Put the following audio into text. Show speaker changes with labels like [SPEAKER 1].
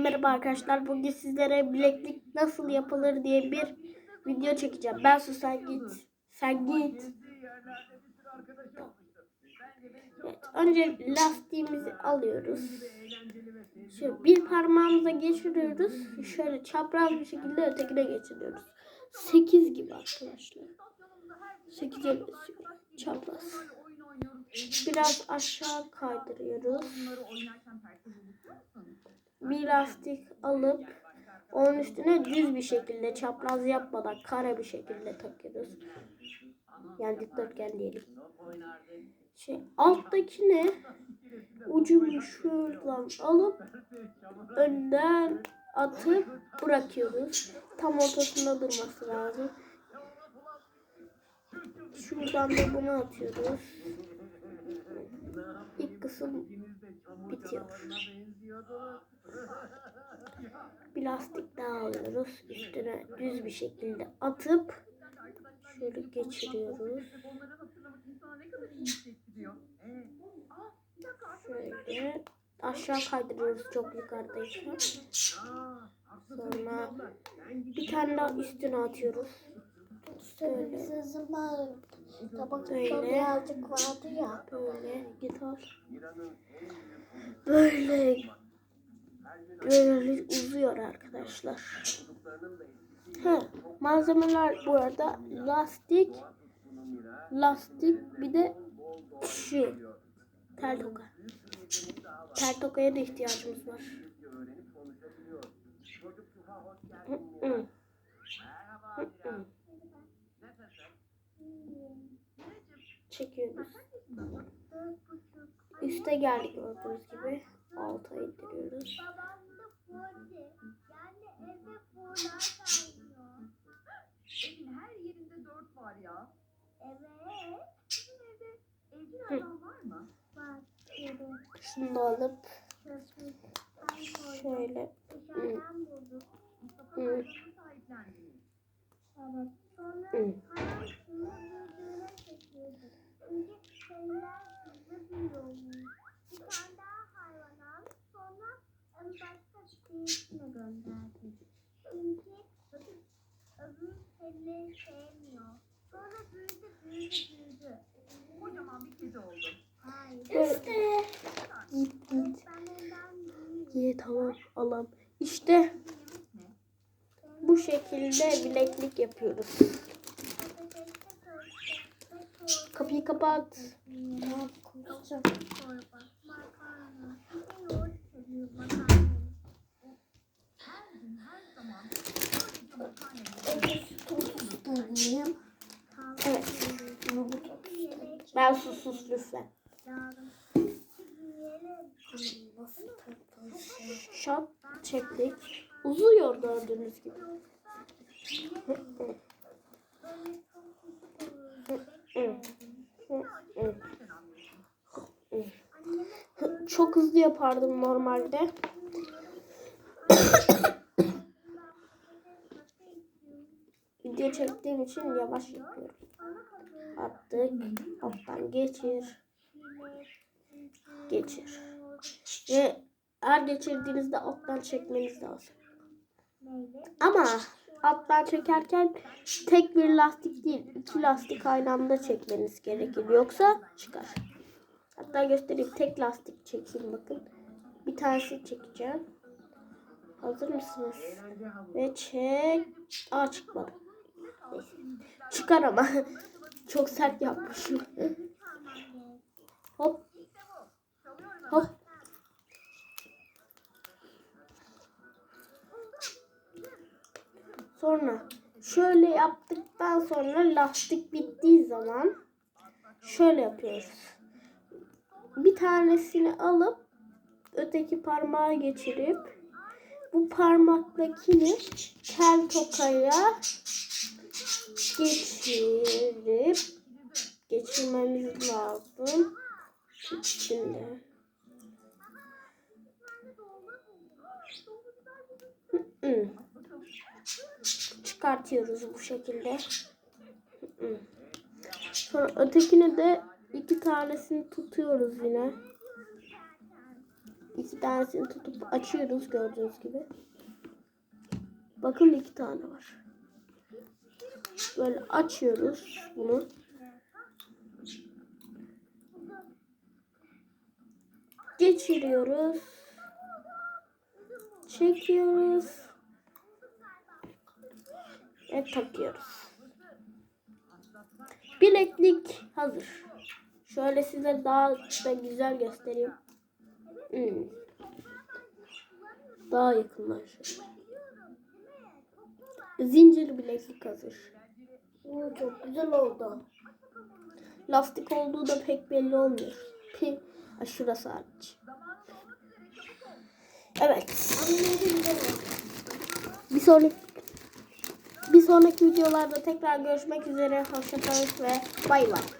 [SPEAKER 1] Merhaba arkadaşlar. Bugün sizlere bileklik nasıl yapılır diye bir video çekeceğim. Ben sus sen git. Sen git. Evet, önce lastiğimizi alıyoruz. Şöyle bir parmağımıza geçiriyoruz. Şöyle çapraz bir şekilde ötekine geçiriyoruz. 8 gibi arkadaşlar. 8'e basıyorum. Çapraz. Biraz aşağı kaydırıyoruz. Bir lastik alıp onun üstüne düz bir şekilde çapraz yapmadan kare bir şekilde takıyoruz. Yani dikdörtgen diyelim. Şey, alttakini ucunu şuradan alıp önden atıp bırakıyoruz. Tam ortasında durması lazım. Şuradan da bunu atıyoruz. Kısım bitiyor. Bir lastik daha alıyoruz. Üstüne düz bir şekilde atıp şöyle geçiriyoruz. Şöyle aşağı kaydırıyoruz çok yukarıdayken. Sonra bir tane daha üstüne atıyoruz. Şöyle.
[SPEAKER 2] Tabakta
[SPEAKER 1] Böyle.
[SPEAKER 2] birazcık vardı ya.
[SPEAKER 1] Böyle gitar. Böyle böyle uzuyor arkadaşlar. Ha, malzemeler bu arada lastik, lastik bir de şu tel toka. Tel tokaya da ihtiyacımız var. Hı hı. Hı hı. Çekiyoruz. Üste geldik gördüğünüz gibi. Alta indiriyoruz.
[SPEAKER 3] Evin her yerinde dört var ya.
[SPEAKER 2] Evet.
[SPEAKER 3] Sizin evde evcil hayvan var mı?
[SPEAKER 2] Var. Evet.
[SPEAKER 1] Şunu da alıp şöyle.
[SPEAKER 2] Çünkü şeyler büyüyormuş. Bir tane daha hayvan aldık. Sonra başka birisine gönderdik. Çünkü öbür, şeyleri sevmiyor. Sonra büyüdü büyüdü büyüdü.
[SPEAKER 3] Kocaman bir kedi oldu.
[SPEAKER 1] İşte. Git git. İyi tamam alalım. İşte bu şekilde bileklik yapıyoruz. Kapıyı kapat. Ben susuz lütfen. Şap çektik. Uzuyor gördüğünüz gibi. Hı, hı. Hı, hı, hı. Hı. Hı, Çok hızlı yapardım normalde. Video çektiğim için yavaş yapıyorum. Attık. Alttan geçir. Geçir. Ve eğer geçirdiğinizde alttan çekmeniz lazım. Ama alttan çekerken tek bir lastik değil, iki lastik aynı anda çekmeniz gerekir. Yoksa çıkar. Hatta göstereyim. Tek lastik çekeyim bakın. Bir tanesi çekeceğim. Hazır mısınız? Ve çek. Aa çıkmadı. Neyse. Çıkar ama. Çok sert yapmışım. Hop. Hop. Sonra şöyle yaptıktan sonra lastik bittiği zaman şöyle yapıyoruz. Bir tanesini alıp öteki parmağa geçirip bu parmaktakini tel tokaya geçirip geçirmemiz lazım. Şimdi. Çıkartıyoruz bu şekilde. Sonra ötekini de iki tanesini tutuyoruz yine. İki tanesini tutup açıyoruz gördüğünüz gibi. Bakın iki tane var. Böyle açıyoruz bunu. Geçiriyoruz. Çekiyoruz. Ve takıyoruz. Bileklik hazır. Şöyle size daha da güzel göstereyim. Hmm. Daha yakından şöyle. Zincir bileklik hazır. Oo, çok güzel oldu. Lastik olduğu da pek belli olmuyor. Pi, şurası hariç. Evet. Bir sonraki sonraki videolarda tekrar görüşmek üzere. Hoşçakalın ve bay bay.